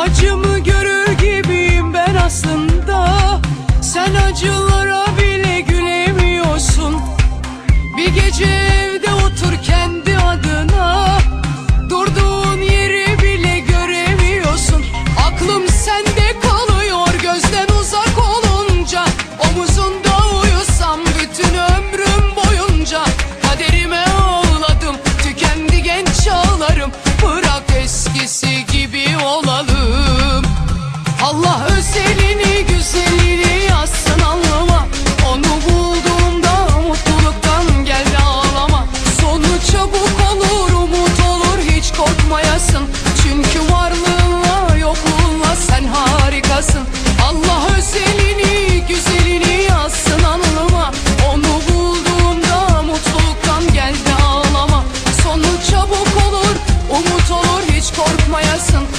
Acımı görür gibiyim ben aslında. Sen acılara bile gülemiyorsun. Bir gece korkmayasın.